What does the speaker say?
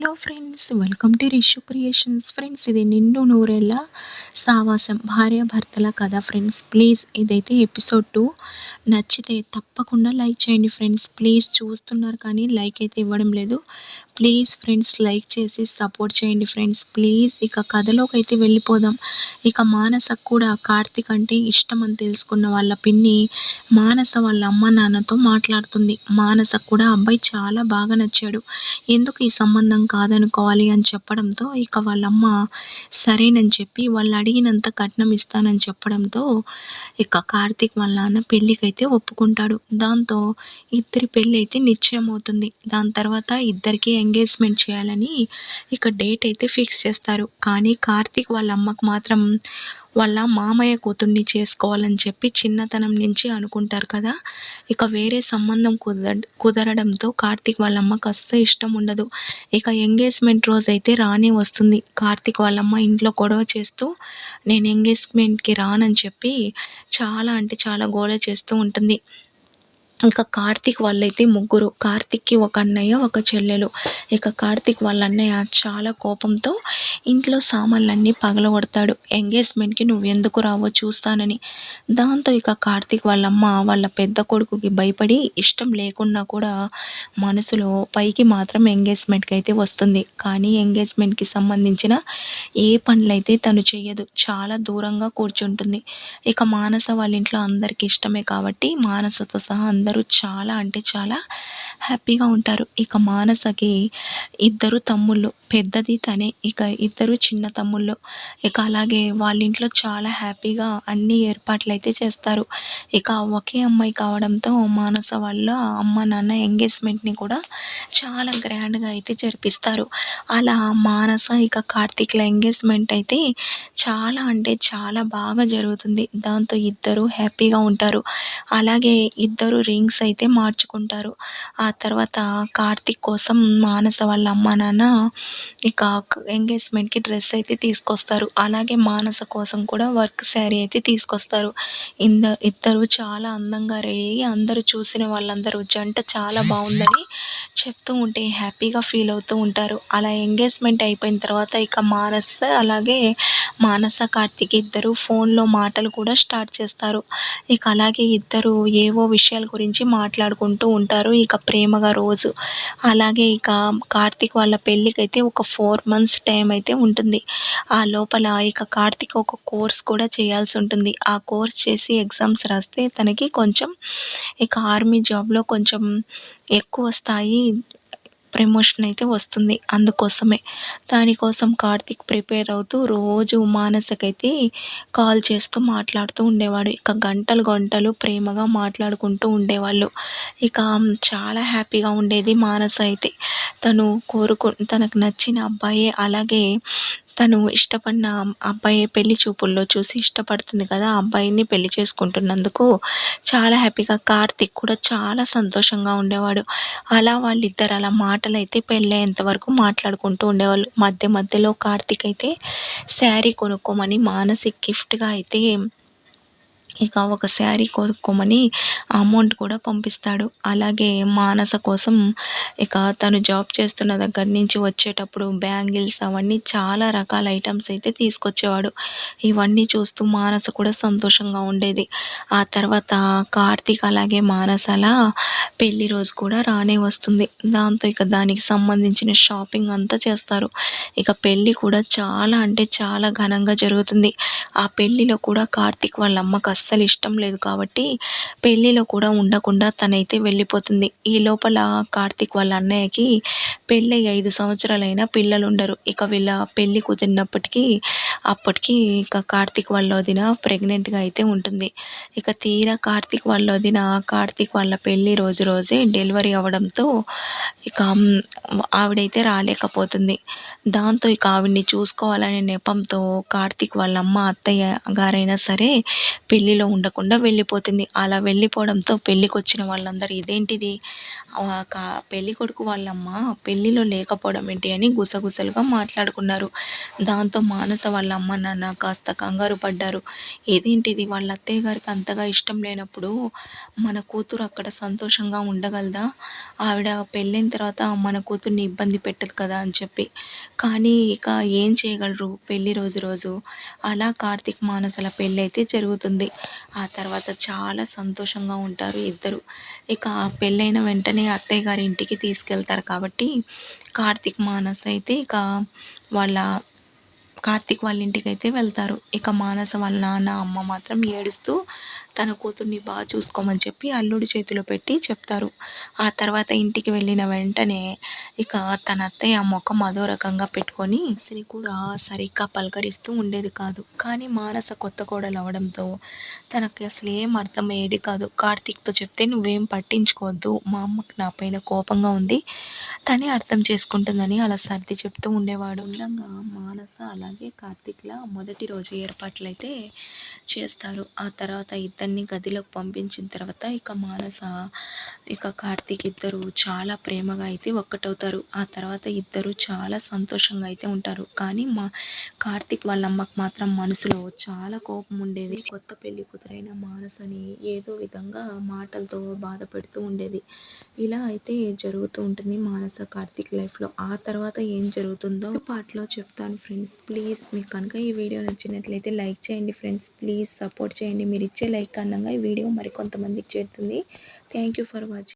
Hello friends welcome to Rishu creations friends ఇది నిండు నూరేళ్ళ సావాసం భార్య భర్తల కథ ఫ్రెండ్స్ ప్లీజ్ ఇదైతే ఎపిసోడ్ టూ నచ్చితే తప్పకుండా లైక్ చేయండి ఫ్రెండ్స్ ప్లీజ్ చూస్తున్నారు కానీ లైక్ అయితే ఇవ్వడం లేదు. ప్లీజ్ ఫ్రెండ్స్ లైక్ చేసి సపోర్ట్ చేయండి ఫ్రెండ్స్ ప్లీజ్ ఇక కథలోకి అయితే వెళ్ళిపోదాం. ఇక మానస కూడా కార్తీక్ అంటే ఇష్టం అని తెలుసుకున్న వాళ్ళ పిన్ని మానస వాళ్ళ అమ్మ నాన్నతో మాట్లాడుతుంది. మానస కూడా అబ్బాయి చాలా బాగా నచ్చాడు. ఎందుకు ఈ సంబంధం కాదనుకోవాలి అని చెప్పడంతో ఇక వాళ్ళమ్మ సరేనని చెప్పి వాళ్ళు అడిగినంత కట్నం ఇస్తానని చెప్పడంతో ఇక కార్తీక్ వాళ్ళ నాన్న పెళ్ళికైతే ఒప్పుకుంటాడు. దాంతో ఇద్దరి పెళ్ళి అయితే నిశ్చయం అవుతుంది దాని తర్వాత ఇద్దరికి ఎంగేజ్మెంట్ చేయాలని ఇక డేట్ అయితే ఫిక్స్ చేస్తారు. కానీ కార్తీక్ వాళ్ళ అమ్మకు మాత్రం వాళ్ళ మామయ్య కూతుర్ని చేసుకోవాలని చెప్పి చిన్నతనం నుంచి అనుకుంటారు కదా. ఇక వేరే సంబంధం కుదర కుదరడంతో కార్తీక్ వాళ్ళమ్మ కాస్త ఇష్టం ఉండదు. ఇక ఎంగేజ్మెంట్ రోజు అయితే రానే వస్తుంది. కార్తీక్ వాళ్ళమ్మ ఇంట్లో గొడవ చేస్తూ నేను ఎంగేజ్మెంట్కి రానని చెప్పి చాలా అంటే చాలా గోల చేస్తూ ఉంటుంది. ఇంకా కార్తీక్ వాళ్ళైతే ముగ్గురు. కార్తీక్కి ఒక అన్నయ్య ఒక చెల్లెలు. ఇక కార్తీక్ వాళ్ళ అన్నయ్య చాలా కోపంతో ఇంట్లో సామాన్లన్నీ పగలగొడతాడు. ఎంగేజ్మెంట్కి నువ్వు ఎందుకు రావో చూస్తానని. దాంతో ఇక కార్తీక్ వాళ్ళమ్మ వాళ్ళ పెద్ద కొడుకుకి భయపడి ఇష్టం లేకున్నా కూడా మనసులో పైకి మాత్రం ఎంగేజ్మెంట్కి అయితే వస్తుంది. కానీ ఎంగేజ్మెంట్కి సంబంధించిన ఏ పనులైతే తను చేయదు చాలా దూరంగా కూర్చుంటుంది. ఇక మానస వాళ్ళ ఇంట్లో అందరికీ ఇష్టమే కాబట్టి మానసతో సహా అందరూ చాలా అంటే చాలా హ్యాపీగా ఉంటారు. ఇక మానసకి ఇద్దరు తమ్ముళ్ళు పెద్దది తనే. ఇక ఇద్దరు చిన్న తమ్ముళ్ళు. ఇక అలాగే వాళ్ళ ఇంట్లో చాలా హ్యాపీగా అన్ని ఏర్పాట్లు అయితే చేస్తారు. ఇక ఒకే అమ్మాయి కావడంతో మానస వాళ్ళ అమ్మ నాన్న ఎంగేజ్మెంట్ని కూడా చాలా గ్రాండ్గా అయితే జరిపిస్తారు. అలా మానస ఇక కార్తీక్ల ఎంగేజ్మెంట్ అయితే చాలా అంటే చాలా బాగా జరుగుతుంది. దాంతో ఇద్దరు హ్యాపీగా ఉంటారు. అలాగే ఇద్దరు రింగ్స్ అయితే మార్చుకుంటారు. ఆ తర్వాత కార్తీక్ కోసం మానస వాళ్ళ అమ్మ నాన్న ఇక ఎంగేజ్మెంట్కి డ్రెస్ అయితే తీసుకొస్తారు. అలాగే మానస కోసం కూడా వర్క్ శారీ అయితే తీసుకొస్తారు. ఇంద ఇద్దరు చాలా అందంగా రెడీ అందరూ చూసిన వాళ్ళందరూ జంట చాలా బాగుందని చెప్తూ ఉంటే హ్యాపీగా ఫీల్ అవుతూ ఉంటారు. అలా ఎంగేజ్మెంట్ అయిపోయిన తర్వాత ఇక మానస అలాగే మానస కార్తిక్ ఇద్దరు ఫోన్లో మాటలు కూడా స్టార్ట్ చేస్తారు. ఇక అలాగే ఇద్దరు ఏవో విషయాల గురించి గురించి మాట్లాడుకుంటూ ఉంటారు. ఇక ప్రేమగా రోజు. అలాగే ఇక కార్తీక్ వాళ్ళ పెళ్ళికైతే ఒక ఫోర్ మంత్స్ టైం అయితే ఉంటుంది. ఆ లోపల ఇక కార్తీక్ ఒక కోర్స్ కూడా చేయాల్సి ఉంటుంది. ఆ కోర్స్ చేసి ఎగ్జామ్స్ రాస్తే తనకి కొంచెం ఇక ఆర్మీ జాబ్లో కొంచెం ఎక్కువ స్థాయి ప్రమోషన్ అయితే వస్తుంది అందుకోసమే. దానికోసం కార్తీక్ ప్రిపేర్ అవుతూ రోజు మానసకైతే కాల్ చేస్తూ మాట్లాడుతూ ఉండేవాడు. ఇక గంటలు గంటలు ప్రేమగా మాట్లాడుకుంటూ ఉండేవాళ్ళు. ఇక చాలా హ్యాపీగా ఉండేది మానస అయితే. తను కోరుకు తనకు నచ్చిన అబ్బాయే అలాగే తను ఇష్టపడిన అబ్బాయి పెళ్ళి చూపుల్లో చూసి ఇష్టపడుతుంది కదా ఆ అబ్బాయిని పెళ్ళి చేసుకుంటున్నందుకు చాలా హ్యాపీగా కార్తిక్ కూడా చాలా సంతోషంగా ఉండేవాడు. అలా వాళ్ళిద్దరు అలా మాటలు అయితే పెళ్ళేంత వరకు మాట్లాడుకుంటూ ఉండేవాళ్ళు. మధ్య మధ్యలో కార్తిక్ అయితే శారీ కొనుక్కోమని మానసిక్ గిఫ్ట్గా అయితే ఇక ఒక శారీ కొనుక్కోమని అమౌంట్ కూడా పంపిస్తాడు. అలాగే మానస కోసం ఇక తను జాబ్ చేస్తున్న దగ్గర నుంచి వచ్చేటప్పుడు బ్యాంగిల్స్ అవన్నీ చాలా రకాల ఐటమ్స్ అయితే తీసుకొచ్చేవాడు. ఇవన్నీ చూస్తూ మానస కూడా సంతోషంగా ఉండేది. ఆ తర్వాత కార్తీక్ అలాగే మానసల పెళ్ళి రోజు కూడా రానే వస్తుంది. దాంతో ఇక దానికి సంబంధించిన షాపింగ్ అంతా చేస్తారు. ఇక పెళ్ళి కూడా చాలా అంటే చాలా ఘనంగా జరుగుతుంది. ఆ పెళ్ళిలో కూడా కార్తీక్ వాళ్ళ అమ్మ అస్సలు ఇష్టం లేదు కాబట్టి పెళ్ళిలో కూడా ఉండకుండా తనైతే వెళ్ళిపోతుంది. ఈ లోపల కార్తీక్ వాళ్ళ అన్నయ్యకి పెళ్ళి ఐదు సంవత్సరాలైనా పిల్లలు ఉండరు ఇక వీళ్ళ పెళ్ళి కుదిరినప్పటికీ అప్పటికి ఇక కార్తీక్ వాళ్ళ వదిన ప్రెగ్నెంట్గా అయితే ఉంటుంది. ఇక తీరా కార్తీక్ వాళ్ళ వదిన కార్తీక్ వాళ్ళ పెళ్ళి రోజు రోజే డెలివరీ అవ్వడంతో ఇక ఆవిడైతే రాలేకపోతుంది. దాంతో ఇక ఆవిడ్ని చూసుకోవాలనే నెపంతో కార్తీక్ వాళ్ళ అమ్మ అత్తయ్య గారైనా సరే పెళ్ళి పెళ్ళిలో ఉండకుండా వెళ్ళిపోతుంది. అలా వెళ్ళిపోవడంతో పెళ్ళికి వచ్చిన వాళ్ళందరూ ఇదేంటిది? ఆ పెళ్ళి కొడుకు వాళ్ళమ్మ పెళ్ళిలో లేకపోవడం ఏంటి అని గుసగుసలుగా మాట్లాడుకున్నారు. దాంతో మానస వాళ్ళ అమ్మ నాన్న కాస్త కంగారు పడ్డారు. ఏదేంటిది? వాళ్ళ అత్తయ్య గారికి అంతగా ఇష్టం లేనప్పుడు మన కూతురు అక్కడ సంతోషంగా ఉండగలదా? ఆవిడ పెళ్ళైన తర్వాత మన కూతుర్ని ఇబ్బంది పెట్టదు కదా అని చెప్పి. కానీ ఇక ఏం చేయగలరు పెళ్ళి రోజు రోజు? అలా కార్తీక్ మానసల పెళ్ళి అయితే జరుగుతుంది. ఆ తర్వాత చాలా సంతోషంగా ఉంటారు ఇద్దరు. ఇక పెళ్ళైన వెంటనే అత్తయ్య గారి ఇంటికి తీసుకెళ్తారు కాబట్టి కార్తీక్ మానస్ అయితే ఇక వాళ్ళ కార్తీక్ వాళ్ళ ఇంటికి అయితే వెళ్తారు. ఇక మానస వాళ్ళ నాన్న అమ్మ మాత్రం ఏడుస్తూ తన కూతుర్ని బాగా చూసుకోమని చెప్పి అల్లుడి చేతిలో పెట్టి చెప్తారు. ఆ తర్వాత ఇంటికి వెళ్ళిన వెంటనే ఇక తన అత్తయ్య ముఖం అదో రకంగా పెట్టుకొని శ్రీ కూడా సరిగ్గా పలకరిస్తూ ఉండేది కాదు. కానీ మానస కొత్త కోడలు అవడంతో తనకి అసలు ఏం అర్థమయ్యేది కాదు. కార్తీక్తో చెప్తే నువ్వేం పట్టించుకోవద్దు. మా అమ్మకి నా పైన కోపంగా ఉంది. తనే అర్థం చేసుకుంటుందని అలా సర్ది చెప్తూ ఉండేవాడు. ఉండగా మానస అలాగే కార్తీక్లా మొదటి రోజు ఏర్పాట్లు అయితే చేస్తారు. ఆ తర్వాత ఇద్దరు అతన్ని గదిలోకి పంపించిన తర్వాత ఇక మానస ఇక కార్తీక్ ఇద్దరు చాలా ప్రేమగా అయితే ఒక్కటవుతారు. ఆ తర్వాత ఇద్దరు చాలా సంతోషంగా అయితే ఉంటారు. కానీ మా కార్తీక్ వాళ్ళ అమ్మకు మాత్రం మనసులో చాలా కోపం ఉండేది. కొత్త పెళ్ళి కూతురైన మానసని ఏదో విధంగా మాటలతో బాధ పెడుతూ ఉండేది. ఇలా అయితే జరుగుతూ ఉంటుంది మానస కార్తీక్ లైఫ్లో. ఆ తర్వాత ఏం జరుగుతుందో పాటలో చెప్తాను ఫ్రెండ్స్. ప్లీజ్ మీకు కనుక ఈ వీడియో నచ్చినట్లయితే లైక్ చేయండి ఫ్రెండ్స్. ప్లీజ్ సపోర్ట్ చేయండి. మీరు ఇచ్చే లైక్ కారణంగా ఈ వీడియో మరికొంతమందికి చేరుతుంది. Thank you for watching